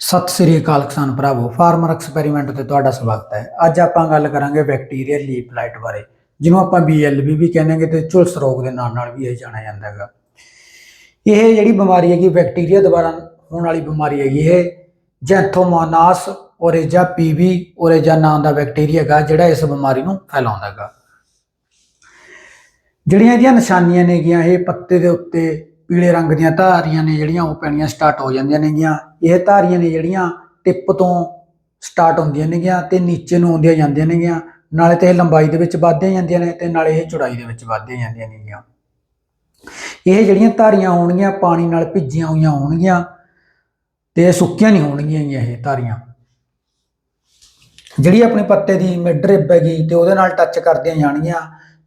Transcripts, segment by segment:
ਸਤਿ ਸ੍ਰੀ ਅਕਾਲ ਕਿਸਾਨ ਭਰਾਵੋ farmer experiment ਤੇ ਤੁਹਾਡਾ ਸਵਾਗਤ ਹੈ। ਅੱਜ ਆਪਾਂ ਗੱਲ ਕਰਾਂਗੇ ਬੈਕਟੀਰੀਆ ਲੀਪ ਲਾਈਟ ਬਾਰੇ, ਜਿਹਨੂੰ ਆਪਾਂ BLB ਵੀ ਕਹਿੰਦੇ ਤੇ ਝੁਲਸ ਰੋਗ ਦੇ ਨਾਮ ਨਾਲ ਵੀ ਇਹ ਜਾਣਿਆ ਜਾਂਦਾ ਹੈਗਾ। ਇਹ ਜਿਹੜੀ ਬਿਮਾਰੀ ਹੈਗੀ ਬੈਕਟੀਰੀਆ ਦੁਆਰਾ ਹੋਣ ਵਾਲੀ ਬਿਮਾਰੀ ਹੈਗੀ ਇਹ ਜੈਂਥੋਮੋਨਾਸ ਔਰੇਜਾ ਪੀਵੀ ਔਰੇਜਾ ਨਾਂ ਦਾ ਬੈਕਟੀਰੀਆ ਹੈਗਾ, ਜਿਹੜਾ ਇਸ ਬਿਮਾਰੀ ਨੂੰ ਫੈਲਾਉਂਦਾ ਹੈਗਾ। ਜਿਹੜੀਆਂ ਇਹਦੀਆਂ ਨਿਸ਼ਾਨੀਆਂ ਨੇਗੀਆਂ, ਇਹ ਪੱਤੇ ਦੇ ਉੱਤੇ ਪੀਲੇ ਰੰਗ ਦੀਆਂ ਧਾਰੀਆਂ ਨੇ ਜਿਹੜੀਆਂ ਉਹ ਪੈਣੀਆਂ ਸਟਾਰਟ ਹੋ ਜਾਂਦੀਆਂ ਨੇਗੀਆਂ। ਇਹ ਧਾਰੀਆਂ ਨੇ ਜਿਹੜੀਆਂ ਟਿਪ ਤੋਂ ਸਟਾਰਟ ਹੁੰਦੀਆਂ ਨੇਗੀਆਂ ਤੇ ਨੀਚੇ ਨੂੰ ਆਉਂਦੀਆਂ ਜਾਂਦੀਆਂ ਨੇਗੀਆਂ। ਨਾਲੇ ਤੇ ਇਹ ਲੰਬਾਈ ਦੇ ਵਿੱਚ ਵੱਧਦੀਆਂ ਜਾਂਦੀਆਂ ਨੇ ਤੇ ਨਾਲੇ ਇਹ ਚੌੜਾਈ ਦੇ ਵਿੱਚ ਵੱਧਦੀਆਂ ਜਾਂਦੀਆਂ ਨੇਗੀਆਂ। ਇਹ ਜਿਹੜੀਆਂ ਧਾਰੀਆਂ ਹੋਣਗੀਆਂ ਪਾਣੀ ਨਾਲ ਭਿੱਜੀਆਂ ਹੋਈਆਂ ਹੋਣਗੀਆਂ ਤੇ ਸੁੱਕੀਆਂ ਨਹੀਂ ਹੋਣਗੀਆਂ ਇਹ ਧਾਰੀਆਂ। ਜਿਹੜੀ ਆਪਣੇ ਪੱਤੇ ਦੀ ਮਿਡ ਰਿਬ ਹੈਗੀ ਤੇ ਉਹਦੇ ਨਾਲ ਟੱਚ ਕਰਦੀਆਂ ਜਾਣਗੀਆਂ।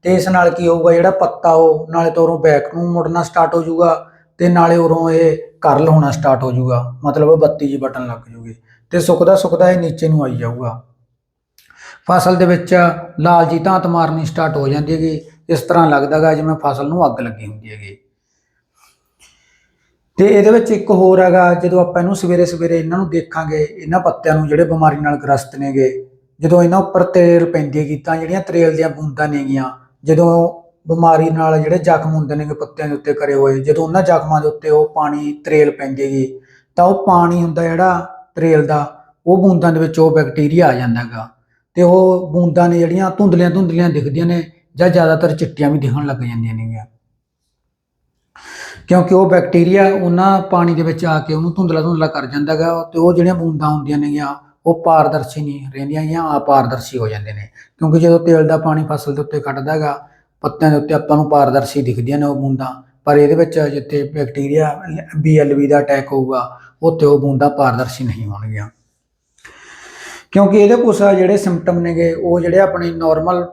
ਤੇ ਇਸ ਨਾਲ ਕੀ ਹੋਊਗਾ ਜਿਹੜਾ ਪੱਤਾ ਉਹ, ਨਾਲੇ ਤਾਂ ਉਰੋਂ ਬੈਕ ਨੂੰ ਮੁੜਨਾ ਸਟਾਰਟ ਹੋ ਜਾਊਗਾ ਤੇ ਨਾਲੇ ਉਰੋਂ ਇਹ ਕਰਲ ਹੋਣਾ ਸਟਾਰਟ ਹੋ ਜਾਊਗਾ, ਮਤਲਬ ਬੱਤੀ ਜੀ ਬਟਨ ਲੱਗ ਜੂਗੀ ਤੇ ਸੁੱਕਦਾ ਸੁੱਕਦਾ ਇਹ ਨੀਚੇ ਨੂੰ ਆਈ ਜਾਊਗਾ। ਫਸਲ ਦੇ ਵਿੱਚ ਲਾਲ ਜੀ ਧਾਤ ਮਾਰਨੀ ਸਟਾਰਟ ਹੋ ਜਾਂਦੀ ਹੈਗੀ, ਇਸ ਤਰ੍ਹਾਂ ਲੱਗਦਾਗਾ ਜਿਵੇਂ ਫਸਲ ਨੂੰ ਅੱਗ ਲੱਗੀ ਹੁੰਦੀ ਹੈਗੀ। ਤੇ ਇਹਦੇ ਵਿੱਚ ਇੱਕ ਹੋਰ ਹੈਗਾ, ਜਦੋਂ ਆਪਾਂ ਇਹਨੂੰ ਸਵੇਰੇ ਸਵੇਰੇ ਇਹਨਾਂ ਨੂੰ ਦੇਖਾਂਗੇ, ਇਹਨਾਂ ਪੱਤਿਆਂ ਨੂੰ ਜਿਹੜੇ ਬਿਮਾਰੀ ਨਾਲ ਗ੍ਰਸਤ ਨੇਗੇ, ਜਦੋਂ ਇਹਨਾਂ ਉੱਪਰ ਤੇਲ ਪੈਂਦੀ ਹੈਗੀ ਤਾਂ ਜਿਹੜੀਆਂ ਤਰੇਲ ਦੀਆਂ ਬੂੰਦਾਂ ਨੇਗੀਆਂ ਜਦੋਂ ਬਿਮਾਰੀ ਨਾਲ ਜਿਹੜੇ ਜ਼ਖਮ ਹੁੰਦੇ ਨੇਗੇ ਪੱਤਿਆਂ ਦੇ ਉੱਤੇ ਕਰੇ ਹੋਏ, ਜਦੋਂ ਉਹਨਾਂ ਜ਼ਖਮਾਂ ਦੇ ਉੱਤੇ ਉਹ ਪਾਣੀ ਤਰੇਲ ਪੈਂਦੀ ਹੈਗੀ ਤਾਂ ਉਹ ਪਾਣੀ ਹੁੰਦਾ ਜਿਹੜਾ ਤਰੇਲ ਦਾ, ਉਹ ਬੂੰਦਾਂ ਦੇ ਵਿੱਚ ਉਹ ਬੈਕਟੀਰੀਆ ਆ ਜਾਂਦਾ ਹੈਗਾ। ਤੇ ਉਹ ਬੂੰਦਾਂ ਨੇ ਜਿਹੜੀਆਂ ਧੁੰਦਲੀਆਂ ਧੁੰਦਲੀਆਂ ਦਿਖਦੀਆਂ ਨੇ, ਜਾਂ ਜ਼ਿਆਦਾਤਰ ਚਿੱਟੀਆਂ ਵੀ ਦਿਖਣ ਲੱਗ ਜਾਂਦੀਆਂ ਨੇਗੀਆਂ। ਕਿਉਂਕਿ ਉਹ ਬੈਕਟੀਰੀਆ ਉਹਨਾਂ ਪਾਣੀ ਦੇ ਵਿੱਚ ਆ ਕੇ ਉਹਨੂੰ ਧੁੰਦਲਾ ਧੁੰਦਲਾ ਕਰ ਜਾਂਦਾ ਹੈਗਾ, ਤੇ ਉਹ ਜਿਹੜੀਆਂ ਬੂੰਦਾਂ ਹੁੰਦੀਆਂ ਨੇਗੀਆਂ ਉਹ ਪਾਰਦਰਸ਼ੀ ਨਹੀਂ ਰਹਿੰਦੀਆਂ ਜਾਂ ਅਪਾਰਦਰਸ਼ੀ ਹੋ ਜਾਂਦੇ ਨੇ। ਕਿਉਂਕਿ ਜਦੋਂ ਤੇਲ ਦਾ ਪਾਣੀ ਫਸਲ ਦੇ ਉੱਤੇ ਕੱਟਦਾ ਹੈਗਾ, ਪੱਤਿਆਂ ਦੇ ਉੱਤੇ ਆਪਾਂ ਨੂੰ ਪਾਰਦਰਸ਼ੀ ਦਿਖਦੀਆਂ ਨੇ ਉਹ ਬੂੰਦਾਂ। ਪਰ ਇਹਦੇ ਵਿੱਚ ਜਿੱਥੇ ਬੈਕਟੀਰੀਆ BLV ਦਾ ਅਟੈਕ ਹੋਊਗਾ, ਉੱਥੇ ਉਹ ਬੂੰਦਾਂ ਪਾਰਦਰਸ਼ੀ ਨਹੀਂ ਹੋਣਗੀਆਂ। ਕਿਉਂਕਿ ਇਹਦੇ ਕੁਛ ਜਿਹੜੇ ਸਿੰਪਟਮ ਨੇਗੇ, ਉਹ ਜਿਹੜੇ ਆਪਣੇ ਨਾਰਮਲ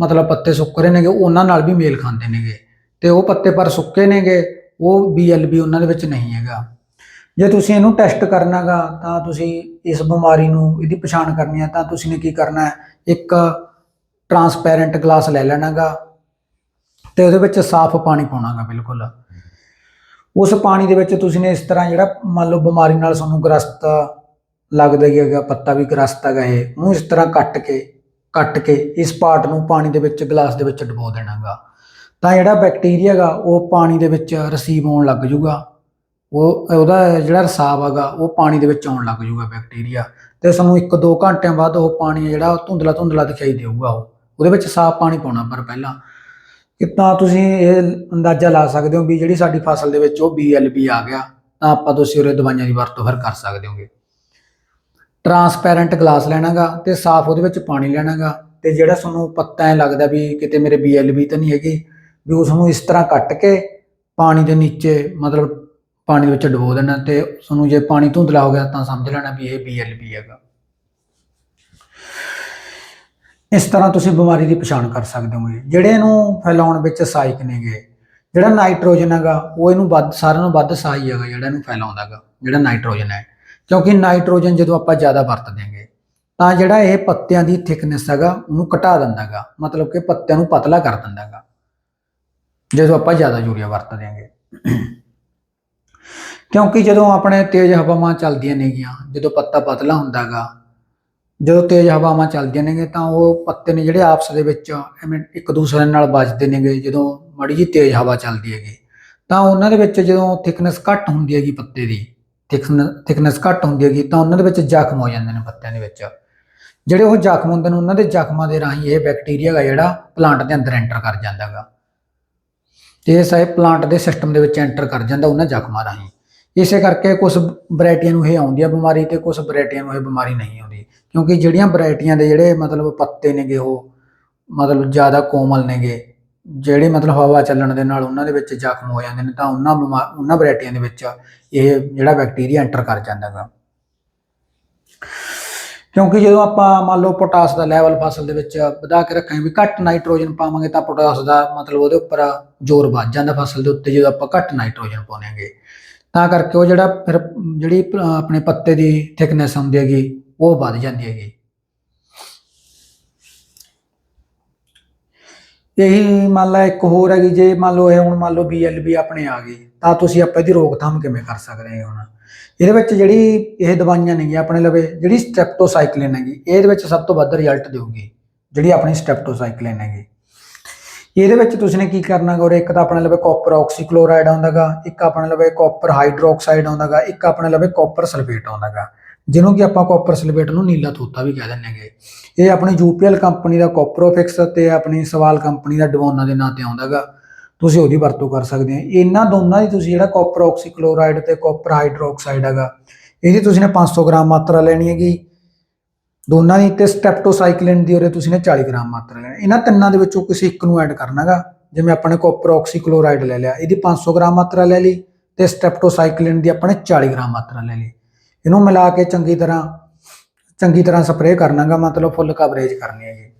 ਮਤਲਬ ਪੱਤੇ ਸੁੱਕ ਰਹੇ ਨੇਗੇ, ਉਹਨਾਂ ਨਾਲ ਵੀ ਮੇਲ ਖਾਂਦੇ ਨੇਗੇ। ਤੇ ਉਹ ਪੱਤੇ ਪਰ ਸੁੱਕੇ ਨੇਗੇ, ਉਹ BLB ਉਹਨਾਂ ਦੇ ਵਿੱਚ ਨਹੀਂ ਹੈਗਾ। ਜੇ ਤੁਸੀਂ ਇਹਨੂੰ ਟੈਸਟ ਕਰਨਾਗਾ, ਤਾਂ ਤੁਸੀਂ ਇਸ ਬਿਮਾਰੀ ਨੂੰ, ਇਹਦੀ ਪਛਾਣ ਕਰਨੀ ਹੈ, ਤਾਂ ਤੁਸੀਂ ਨੇ ਕੀ ਕਰਨਾ ਹੈ? ਇੱਕ ਟਰਾਂਸਪੈਰੈਂਟ ਗਲਾਸ ਲੈ ਲੈਣਾਗਾ ਤੇ ਉਹਦੇ ਵਿੱਚ ਸਾਫ਼ ਪਾਣੀ ਪਾਉਣਾਗਾ, ਬਿਲਕੁਲ। ਉਸ ਪਾਣੀ ਦੇ ਵਿੱਚ ਤੁਸੀਂ ਨੇ ਇਸ ਤਰ੍ਹਾਂ ਜਿਹੜਾ ਮੰਨ ਲਓ ਬਿਮਾਰੀ ਨਾਲ ਤੁਹਾਨੂੰ ਗ੍ਰਸਤ ਲੱਗਦਾ ਹੀ ਹੈਗਾ, ਪੱਤਾ ਵੀ ਗ੍ਰਸਤ ਹੈਗਾ ਇਹ, ਉਹਨੂੰ ਇਸ ਤਰ੍ਹਾਂ ਕੱਟ ਕੇ ਕੱਟ ਕੇ ਇਸ ਪਾਰਟ ਨੂੰ ਪਾਣੀ ਦੇ ਵਿੱਚ ਗਲਾਸ ਦੇ ਵਿੱਚ ਡਬੋ ਦੇਣਾਗਾ। ਤਾਂ ਜਿਹੜਾ ਬੈਕਟੀਰੀਆ ਹੈਗਾ, ਉਹ ਪਾਣੀ ਦੇ ਵਿੱਚ ਰਸੀਵ ਹੋਣ ਲੱਗ ਜਾਊਗਾ ਉਹ, ਉਹਦਾ ਜਿਹੜਾ ਰਸਾਵ ਹੈਗਾ, ਉਹ ਪਾਣੀ ਦੇ ਵਿੱਚ ਆਉਣ ਲੱਗ ਜਾਊਗਾ ਬੈਕਟੀਰੀਆ ਤੇ ਸਾਨੂੰ 1-2 ਘੰਟਿਆਂ ਬਾਅਦ ਉਹ ਪਾਣੀ ਜਿਹੜਾ, ਉਹ ਧੁੰਦਲਾ ਧੁੰਦਲਾ ਦਿਖਾਈ ਦੇਊਗਾ ਉਹ। ਉਹਦੇ ਵਿੱਚ ਸਾਫ਼ ਪਾਣੀ ਪਾਉਣਾ ਪਰ ਪਹਿਲਾਂ। ਕਿਤਾ ਤੁਸੀਂ ਇਹ ਅੰਦਾਜ਼ਾ ਲਾ ਸਕਦੇ ਹੋ ਵੀ ਜਿਹੜੀ ਸਾਡੀ ਫਸਲ ਦੇ ਵਿੱਚ ਉਹ BLB ਆ ਗਿਆ, ਤਾਂ ਆਪਾਂ ਤੁਸੀਂ ਉਹਦੇ ਦਵਾਈਆਂ ਦੀ ਵਰਤੋਂ ਫਿਰ ਕਰ ਸਕਦੇ ਹੋਗੇ। ਟਰਾਂਸਪੈਰੈਂਟ ਗਲਾਸ ਲੈਣਾਗਾ ਤੇ ਸਾਫ਼ ਉਹਦੇ ਵਿੱਚ ਪਾਣੀ ਲੈਣਾਗਾ। ਤੇ ਜਿਹੜਾ ਤੁਹਾਨੂੰ ਪੱਤਾ ਐ ਲੱਗਦਾ ਵੀ ਕਿਤੇ ਮੇਰੇ BLB ਤਾਂ ਨਹੀਂ ਹੈਗੀ, ਵੀ ਉਸ ਨੂੰ ਇਸ ਤਰ੍ਹਾਂ ਕੱਟ ਕੇ ਪਾਣੀ ਦੇ ਨੀਚੇ, ਮਤਲਬ ਪਾਣੀ ਦੇ ਵਿੱਚ ਡੁਬੋ ਦੇਣਾ ਤੇ ਤੁਹਾਨੂੰ ਜੇ ਪਾਣੀ ਧੁੰਦਲਾ ਹੋ ਗਿਆ ਤਾਂ ਸਮਝ ਲੈਣਾ ਵੀ ਇਹ BLB ਹੈਗਾ। ਇਸ ਤਰ੍ਹਾਂ ਤੁਸੀਂ ਬਿਮਾਰੀ ਦੀ ਪਛਾਣ ਕਰ ਸਕਦੇ ਹੋਗੇ। ਜਿਹੜੇ ਇਹਨੂੰ ਫੈਲਾਉਣ ਵਿੱਚ ਸਹਾਇਕ ਨੇਗੇ, ਜਿਹੜਾ ਨਾਈਟ੍ਰੋਜਨ ਹੈਗਾ, ਉਹ ਇਹਨੂੰ ਵੱਧ, ਸਾਰਿਆਂ ਨੂੰ ਵੱਧ ਸਹਾਈ ਹੈਗਾ ਜਿਹੜਾ ਇਹਨੂੰ ਫੈਲਾਉਂਦਾ ਹੈਗਾ ਜਿਹੜਾ ਨਾਈਟ੍ਰੋਜਨ ਹੈ। ਕਿਉਂਕਿ ਨਾਈਟ੍ਰੋਜਨ ਜਦੋਂ ਆਪਾਂ ਜ਼ਿਆਦਾ ਵਰਤ ਹਾਂਗੇ ਤਾਂ ਜਿਹੜਾ ਇਹ ਪੱਤਿਆਂ ਦੀ ਥਿਕਨੈਸ ਹੈਗਾ, ਉਹਨੂੰ ਘਟਾ ਦਿੰਦਾ ਹੈਗਾ ਮਤਲਬ ਕਿ ਪੱਤਿਆਂ ਨੂੰ ਪਤਲਾ ਕਰ ਦਿੰਦਾ ਹੈਗਾ ਜਦੋਂ ਆਪਾਂ ਜ਼ਿਆਦਾ ਯੂਰੀਆ ਵਰਤ ਹਾਂਗੇ ਕਿਉਂਕਿ ਜਦੋਂ ਆਪਣੇ ਤੇਜ਼ ਹਵਾਵਾਂ ਚੱਲਦੀਆਂ ਨੇਗੀਆਂ, ਜਦੋਂ ਪੱਤਾ ਪਤਲਾ ਹੁੰਦਾਗਾ, ਜਦੋਂ ਤੇਜ਼ ਹਵਾਵਾਂ ਚੱਲਦੀਆਂ ਨੇਗੇ ਤਾਂ ਉਹ ਪੱਤੇ ਨੇ ਜਿਹੜੇ ਆਪਸ ਦੇ ਵਿੱਚ ਐਵੇਂ ਇੱਕ ਦੂਸਰੇ ਨਾਲ ਵੱਜਦੇ ਨੇਗੇ, ਜਦੋਂ ਮੜੀ ਜੀ ਤੇਜ਼ ਹਵਾ ਚੱਲਦੀ ਹੈਗੀ। ਤਾਂ ਉਹਨਾਂ ਦੇ ਵਿੱਚ ਜਦੋਂ ਥਿਕਨੈਸ ਘੱਟ ਹੁੰਦੀ ਹੈਗੀ ਪੱਤੇ ਦੀ ਥਿਕਨੈਸ ਘੱਟ ਹੁੰਦੀ ਹੈਗੀ ਤਾਂ ਉਹਨਾਂ ਦੇ ਵਿੱਚ ਜ਼ਖਮ ਹੋ ਜਾਂਦੇ ਨੇ ਪੱਤਿਆਂ ਦੇ ਵਿੱਚ। ਜਿਹੜੇ ਉਹ ਜ਼ਖਮ ਹੁੰਦੇ ਨੇ, ਉਹਨਾਂ ਦੇ ਜ਼ਖਮਾਂ ਦੇ ਰਾਹੀਂ ਇਹ ਬੈਕਟੀਰੀਆ ਹੈਗਾ ਜਿਹੜਾ ਪਲਾਂਟ ਦੇ ਅੰਦਰ ਐਂਟਰ ਕਰ ਜਾਂਦਾ ਹੈਗਾ ਤੇ ਇਹ ਸਾਰੇ ਪਲਾਂਟ ਦੇ ਸਿਸਟਮ ਦੇ ਵਿੱਚ ਐਂਟਰ ਕਰ ਜਾਂਦਾ ਉਹਨਾਂ ਜ਼ਖਮਾਂ ਰਾਹੀਂ। ਇਸੇ ਕਰਕੇ ਕੁਝ ਵੈਰਾਈਟੀਆਂ ਨੂੰ ਇਹ ਆਉਂਦੀ ਆ ਬਿਮਾਰੀ ਤੇ ਕੁਝ ਵੈਰਾਈਟੀਆਂ ਨੂੰ ਇਹ ਬਿਮਾਰੀ ਨਹੀਂ ਆਉਂਦੀ। ਕਿਉਂਕਿ ਜਿਹੜੀਆਂ ਵੈਰਾਈਟੀਆਂ ਦੇ ਜਿਹੜੇ ਮਤਲਬ ਪੱਤੇ ਨੇਗੇ ਉਹ ਮਤਲਬ ਜ਼ਿਆਦਾ ਕੋਮਲ ਨੇਗੇ, ਜਿਹੜੇ ਮਤਲਬ ਹਵਾ ਚੱਲਣ ਦੇ ਨਾਲ ਉਹਨਾਂ ਦੇ ਵਿੱਚ ਜ਼ਖਮ ਹੋ ਜਾਂਦੇ ਨੇ ਤਾਂ ਉਹਨਾਂ ਬਿਮਾ- ਉਹਨਾਂ ਵੈਰਾਈਟੀਆਂ ਦੇ ਵਿੱਚ ਇਹ ਜਿਹੜਾ ਬੈਕਟੀਰੀਆ ਐਂਟਰ ਕਰ ਜਾਂਦਾ ਹੈਗਾ ਕਿਉਂਕਿ ਜਦੋਂ ਆਪਾਂ ਮੰਨ ਲਓ ਪੋਟਾਸ ਦਾ ਲੈਵਲ ਫਸਲ ਦੇ ਵਿੱਚ ਵਧਾ ਕੇ ਰੱਖਾਂਗੇ ਵੀ ਘੱਟ ਨਾਈਟ੍ਰੋਜਨ ਪਾਵਾਂਗੇ ਤਾਂ ਪੋਟਾਸ ਦਾ ਮਤਲਬ ਉਹਦੇ ਉੱਪਰ ਜ਼ੋਰ ਵੱਧ ਜਾਂਦਾ ਫਸਲ ਦੇ ਉੱਤੇ ਜਦੋਂ ਆਪਾਂ ਘੱਟ ਨਾਈਟ੍ਰੋਜਨ ਪਾਉਂਦੇ ਹਾਂਗੇ ਤਾਂ ਕਰਕੇ ਉਹ ਜਿਹੜਾ ਫਿਰ ਜਿਹੜੀ ਆਪਣੇ ਪੱਤੇ ਦੀ ਥਿਕਨੈਸ ਹੁੰਦੀ ਹੈਗੀ, ਉਹ ਵੱਧ ਜਾਂਦੀ ਹੈਗੀ। ਇਹੀ ਮੰਨ ਲਾ ਇੱਕ ਹੋਰ ਹੈਗੀ, ਜੇ ਮੰਨ ਲਓ ਇਹ ਹੁਣ ਮੰਨ ਲਓ BLB ਆਪਣੇ ਆ ਗਈ ਤਾਂ ਤੁਸੀਂ ਆਪਾਂ ਇਹਦੀ ਰੋਕਥਾਮ ਕਿਵੇਂ ਕਰ ਸਕਦੇ ਹਾਂ ਹੁਣ? ਇਹਦੇ ਵਿੱਚ ਜਿਹੜੀ ਇਹ ਦਵਾਈਆਂ ਨੇਗੀਆਂ ਆਪਣੇ ਲਵੇ, ਜਿਹੜੀ ਸਟ੍ਰੈਪਟੋਸਾਈਕਲਿਨ ਹੈਗੀ, ਇਹਦੇ ਵਿੱਚ ਸਭ ਤੋਂ ਵੱਧ ਰਿਜ਼ਲਟ ਦੇਊਗੀ, ਜਿਹੜੀ ਆਪਣੀ ਸਟ੍ਰੈਪਟੋਸਾਈਕਲਿਨ ਹੈਗੀ। ਇਹਦੇ ਵਿੱਚ ਤੁਸੀਂ ਨੇ ਕੀ ਕਰਨਾ ਗਾ ਇੱਕ ਤਾਂ ਆਪਣੇ ਲਵੇ ਕਾਪਰ ਆਕਸੀਕਲੋਰਾਈਡ ਆਉਂਦਾਗਾ ਇੱਕ ਆਪਣੇ ਲਵੇ ਕਾਪਰ ਹਾਈਡਰੋਕਸਾਈਡ ਆਉਂਦਾਗਾ ਇੱਕ ਆਪਣੇ ਲਵੇ ਕਾਪਰ ਸਲਫੇਟ ਆਉਂਦਾਗਾ ਜਿਹਨੂੰ ਕਿ ਆਪਾਂ ਕਾਪਰ ਸਲਫੇਟ ਨੂੰ ਨੀਲਾ ਤੋਤਾ ਵੀ ਕਹਿ ਦਿੰਦੇ ਹੈਗੇ। ਇਹ ਆਪਣੀ ਯੂਪੀਐਲ ਕੰਪਨੀ ਦਾ ਕੋਪਰੋਫਿਕਸ ਤੇ ਆਪਣੀ ਸਵਾਲ ਕੰਪਨੀ ਦਾ ਡਿਵੋਨਾ ਦੇ ਨਾਂ ਤੇ ਆਉਂਦਾਗਾ। ਤੁਸੀਂ ਉਹਦੀ ਵਰਤੋਂ ਕਰ ਸਕਦੇ ਹੋ। ਇਹਨਾਂ ਦੋਨਾਂ ਦੀ ਤੁਸੀਂ ਜਿਹੜਾ ਕਾਪਰ ਆਕਸੀਕਲੋਰਾਈਡ ਤੇ ਕਾਪਰ ਹਾਈਡਰੋਕਸਾਈਡ ਹੈਗਾ, ਇਹਦੀ ਤੁਸੀਂ ਨੇ 500 ਗ੍ਰਾਮ ਮਾਤਰਾ ਲੈਣੀ ਹੈਗੀ। ਦੋਨਾਂ ਦੀ ਤੇ ਸਟੈਪਟੋਸਾਈਕਲਿਨ ਦੀ ਉਹਦੇ ਤੁਸੀਂ ਨੇ 40 ਗ੍ਰਾਮ ਮਾਤਰਾ ਲੈਣੀ। ਇਹਨਾਂ ਤਿੰਨਾਂ ਦੇ ਵਿੱਚੋਂ ਕਿਸੇ ਇੱਕ ਨੂੰ ਐਡ ਕਰਨਾਗਾ। ਜਿਵੇਂ ਆਪਾਂ ਨੇ ਕਾਪਰ ਆਕਸੀਕਲੋਰਾਈਡ ਲੈ ਲਿਆ, ਇਹਦੀ 500 ਗ੍ਰਾਮ ਮਾਤਰਾ ਲੈ ਲਈ ਤੇ ਸਟੈਪਟੋਸਾਈਕਲਿਨ ਦੀ ਆਪਾਂ ਨੇ 40 ਗ੍ਰਾਮ ਮਾਤਰਾ ਲੈ ਲਈ। ਇਹਨੂੰ ਮਿਲਾ ਕੇ ਚੰਗੀ ਤਰ੍ਹਾਂ ਚੰਗੀ ਤਰ੍ਹਾਂ ਸਪਰੇਅ ਕਰਨਾਗਾ ਮਤਲਬ ਫੁੱਲ ਕਵਰੇਜ ਕਰਨੀ ਹੈ ਜੀ।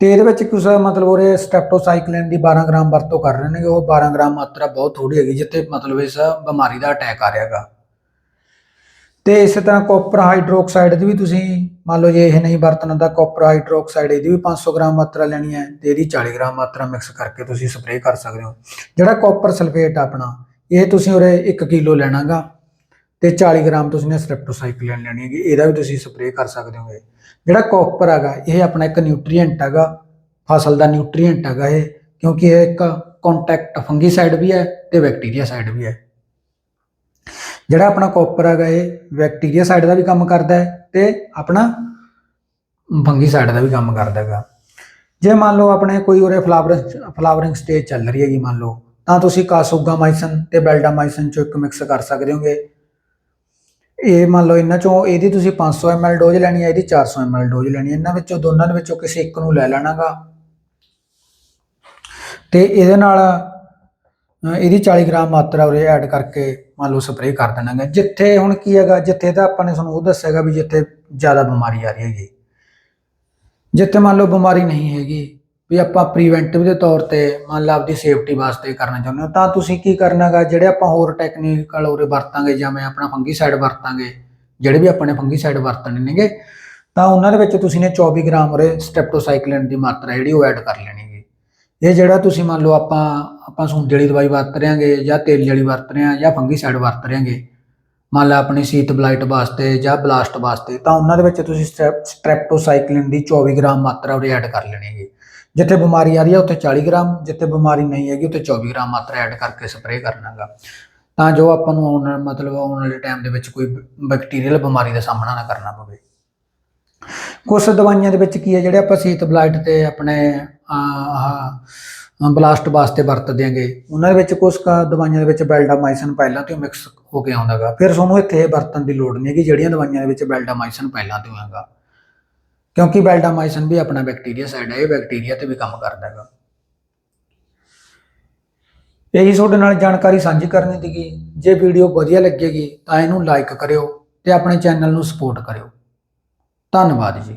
ਤੇ ਇਹਦੇ ਵਿੱਚ ਕੁਝ ਮਤਲਬ ਉਹਰੇ ਸਟੈਪਟੋਸਾਈਕਲਿਨ ਦੀ 12 ਗ੍ਰਾਮ ਵਰਤੋਂ ਕਰ ਰਹੇ ਨੇ, ਉਹ 12 ਗ੍ਰਾਮ ਮਾਤਰਾ ਬਹੁਤ ਥੋੜੀ ਹੈਗੀ, ਜਿੱਥੇ ਮਤਲਬ ਇਸ ਬਿਮਾਰੀ ਦਾ ਅਟੈਕ ਆ ਰਿਹਾਗਾ ਤੇ ਇਸੇ ਤਰ੍ਹਾਂ ਕਾਪਰ ਹਾਈਡਰੋਕਸਾਈਡ ਦੀ ਵੀ ਤੁਸੀਂ ਮੰਨ ਲਓ ਜੇ ਇਹ ਨਹੀਂ ਵਰਤਣਾ ਤਾਂ ਕਾਪਰ ਹਾਈਡਰੋਕਸਾਈਡ ਇਹਦੀ ਵੀ 500 ਗ੍ਰਾਮ ਮਾਤਰਾ ਲੈਣੀ ਹੈ ਤੇ ਇਹਦੀ 40 ਗ੍ਰਾਮ ਮਾਤਰਾ ਮਿਕਸ ਕਰਕੇ ਤੁਸੀਂ ਸਪਰੇਅ ਕਰ ਸਕਦੇ ਹੋ। ਜਿਹੜਾ ਕਾਪਰ ਸਲਫੇਟ ਆਪਣਾ, ਇਹ ਤੁਸੀਂ ਉਰੇ 1 ਕਿਲੋ ਲੈਣਾਗਾ ਤੇ 40 ਗ੍ਰਾਮ ਤੁਸੀਂ ਨੇ ਸਟ੍ਰੈਪਟੋਸਾਈਕਲਿਨ ਲੈਣੀ ਹੈਗੀ, ਇਹਦਾ ਵੀ ਤੁਸੀਂ ਸਪਰੇਅ ਕਰ ਸਕਦੇ ਹੋਗੇ। ਜਿਹੜਾ ਕੋਪਰ ਹੈਗਾ, ਇਹ ਆਪਣਾ ਇੱਕ ਨਿਊਟ੍ਰੀਐਂਟ ਹੈਗਾ, ਫਸਲ ਦਾ ਨਿਊਟ੍ਰੀਐਂਟ ਹੈਗਾ ਇਹ, ਕਿਉਂਕਿ ਇਹ ਇੱਕ ਕੰਟੈਕਟ ਫੰਗੀਸਾਈਡ ਵੀ ਹੈ ਤੇ ਬੈਕਟੀਰੀਆ ਸਾਈਡ ਵੀ ਹੈ। ਜਿਹੜਾ ਆਪਣਾ ਕੋਪਰ ਹੈਗਾ ਇਹ ਬੈਕਟੀਰੀਆ ਸਾਈਡ ਦਾ ਵੀ ਕੰਮ ਕਰਦਾ ਹੈ ਤੇ ਆਪਣਾ ਫੰਗੀਸਾਈਡ ਦਾ ਵੀ ਕੰਮ ਕਰਦਾ ਹੈਗਾ। ਜੇ ਮੰਨ ਲਓ ਆਪਣੇ ਕੋਈ ਉਰੇ ਫਲਾਵਰਿੰਗ ਫਲਾਵਰਿੰਗ ਸਟੇਜ ਚੱਲ ਰਹੀ ਹੈਗੀ ਮੰਨ ਲਓ, ਤਾਂ ਤੁਸੀਂ ਕਾਸੋਗਾਮਾਈਸਨ ਤੇ ਬੈਲਡਾਮਾਈਸਨ ਚੋਂ ਇੱਕ ਮਿਕਸ ਕਰ ਸਕਦੇ ਹੋਗੇ। ਇਹ ਮੰਨ ਲਓ ਇਹਨਾਂ ਚੋਂ ਇਹਦੀ ਤੁਸੀਂ 500 ml ਡੋਜ਼ ਲੈਣੀ ਹੈ ਇਹਦੀ 400 ml ਡੋਜ਼ ਲੈਣੀ ਹੈ ਇਹਨਾਂ ਵਿੱਚੋਂ ਦੋਨਾਂ ਦੇ ਵਿੱਚੋਂ ਕਿਸੇ ਇੱਕ ਨੂੰ ਲੈ ਲੈਣਾਗਾ। ਤੇ ਇਹਦੇ ਨਾਲ ਇਹਦੀ 40 ਗ੍ਰਾਮ ਮਾਤਰਾ ਉਰੇ ਐਡ ਕਰਕੇ ਮੰਨ ਲਓ ਸਪਰੇਅ ਕਰ ਦੇਣਾਗਾ। ਜਿੱਥੇ ਹੁਣ ਕੀ ਹੈਗਾ, ਜਿੱਥੇ ਤਾਂ ਆਪਾਂ ਨੇ ਤੁਹਾਨੂੰ ਉਹ ਦੱਸਿਆਗਾ ਵੀ ਜਿੱਥੇ ਜ਼ਿਆਦਾ ਬਿਮਾਰੀ ਆ ਰਹੀ ਹੈਗੀ। ਜਿੱਥੇ ਮੰਨ ਲਓ ਬਿਮਾਰੀ ਨਹੀਂ ਹੈਗੀ ਵੀ ਆਪਾਂ ਪ੍ਰੀਵੈਂਟਿਵ ਦੇ ਤੌਰ ਤੇ ਮੰਨ ਲਓ ਆਪਦੀ ਸੇਫਟੀ ਵਾਸਤੇ ਕਰਨਾ ਚਾਹੁੰਦੇ ਹੋ, ਤਾਂ ਤੁਸੀਂ ਕੀ ਕਰਨਾਗਾ, ਜਿਹੜੇ ਆਪਾਂ ਹੋਰ ਟੈਕਨੀਕਲ ਉਰੇ ਵਰਤਾਂਗੇ, ਜਿਵੇਂ ਆਪਣਾ ਫੰਗੀਸਾਈਡ ਵਰਤਾਂਗੇ, ਜਿਹੜੇ ਵੀ ਆਪਣੇ ਫੰਗੀਸਾਈਡ ਵਰਤਣੇ ਨੇਗੇ, ਤਾਂ ਉਹਨਾਂ ਦੇ ਵਿੱਚ ਤੁਸੀਂ ਨੇ 24 ਗ੍ਰਾਮ ਉਰੇ ਸਟ੍ਰੈਪਟੋਸਾਈਕਲਿਨ ਦੀ ਮਾਤਰਾ ਜਿਹੜੀ ਉਹ ਐਡ ਕਰ ਲੈਣੀ ਹੈਗੀ ਇਹ ਜਿਹੜਾ ਤੁਸੀਂ ਮੰਨ ਲਓ ਆਪਾਂ ਆਪਾਂ ਸੁੰਡੀ ਵਾਲੀ ਦਵਾਈ ਵਰਤ ਰਿਆਂਗੇ ਜਾਂ ਤੇਲ ਵਾਲੀ ਵਰਤ ਰਹੇ ਹਾਂ, ਜਾਂ ਫੰਗੀਸਾਈਡ ਵਰਤ ਰਹੇਗੇ ਮੰਨ ਲਾ ਆਪਣੀ ਸੀਤ ਬਲਾਈਟ ਵਾਸਤੇ ਜਾਂ ਬਲਾਸਟ ਵਾਸਤੇ, ਤਾਂ ਉਹਨਾਂ ਦੇ ਵਿੱਚ ਤੁਸੀਂ ਸਟ੍ਰੈਪ- ਸਟ੍ਰੈਪਟੋਸਾਈਕਲਿਨ ਦੀ 24 ਗ੍ਰਾਮ ਮਾਤਰਾ ਉਰੇ ਐਡ ਕਰ ਲੈਣੀ ਹੈਗੀ ਜਿੱਥੇ ਬਿਮਾਰੀ ਆ ਰਹੀ ਹੈ ਉੱਥੇ 40 ਗ੍ਰਾਮ, ਜਿੱਥੇ ਬਿਮਾਰੀ ਨਹੀਂ ਹੈਗੀ, ਉੱਥੇ 24 ਗ੍ਰਾਮ ਮਾਤਰਾ ਐਡ ਕਰਕੇ ਸਪਰੇਅ ਕਰਨਾਗਾ। ਤਾਂ ਜੋ ਆਪਾਂ ਨੂੰ ਆਉਣ ਮਤਲਬ ਆਉਣ ਵਾਲੇ ਟਾਈਮ ਦੇ ਵਿੱਚ ਕੋਈ ਬੈਕਟੀਰੀਅਲ ਬਿਮਾਰੀ ਦਾ ਸਾਹਮਣਾ ਨਾ ਕਰਨਾ ਪਵੇ। ਕੁਝ ਦਵਾਈਆਂ ਦੇ ਵਿੱਚ ਕੀ ਹੈ ਜਿਹੜੇ ਆਪਾਂ ਸੀਤ ਬਲਾਈਟ ਤੇ ਆਪਣੇ, ਆਹ ਬਲਾਸਟ ਵਾਸਤੇ ਵਰਤਦੇ ਆਂਗੇ ਉਹਨਾਂ ਦੇ ਵਿੱਚ ਕੁਝ ਕੁ ਦਵਾਈਆਂ ਦੇ ਵਿੱਚ ਬੈਲਡਾਮਾਈਸਿਨ ਪਹਿਲਾਂ ਤੋਂ ਮਿਕਸ ਹੋ ਕੇ ਆਉਂਦਾਗਾ। ਫਿਰ ਤੁਹਾਨੂੰ ਇੱਥੇ ਇਹ ਵਰਤਣ ਦੀ ਲੋੜ ਨਹੀਂ ਹੈਗੀ, ਜਿਹੜੀਆਂ ਦਵਾਈਆਂ ਦੇ ਵਿੱਚ ਬੈਲਡਾਮਾਈਸਿਨ ਪਹਿਲਾਂ ਤੋਂ ਹੈਗਾ। ਕਿਉਂਕਿ ਬੈਲਡਾਮਾਈਸਿਨ ਵੀ ਆਪਣਾ ਬੈਕਟੀਰੀਆ ਸਾਈਡ ਹੈ ਇਹ ਬੈਕਟੀਰੀਆ ਤੇ ਵੀ ਕੰਮ ਕਰਦਾ ਹੈਗਾ। ਇਹੀ ਤੁਹਾਡੇ ਨਾਲ ਜਾਣਕਾਰੀ ਸਾਂਝੀ ਕਰਨੀ ਸੀਗੀ। ਜੇ ਵੀਡੀਓ ਵਧੀਆ ਲੱਗੇਗੀ ਤਾਂ ਇਹਨੂੰ ਲਾਈਕ ਕਰਿਓ ਤੇ ਆਪਣੇ ਚੈਨਲ ਨੂੰ ਸਪੋਰਟ ਕਰਿਓ। ਧੰਨਵਾਦ ਜੀ।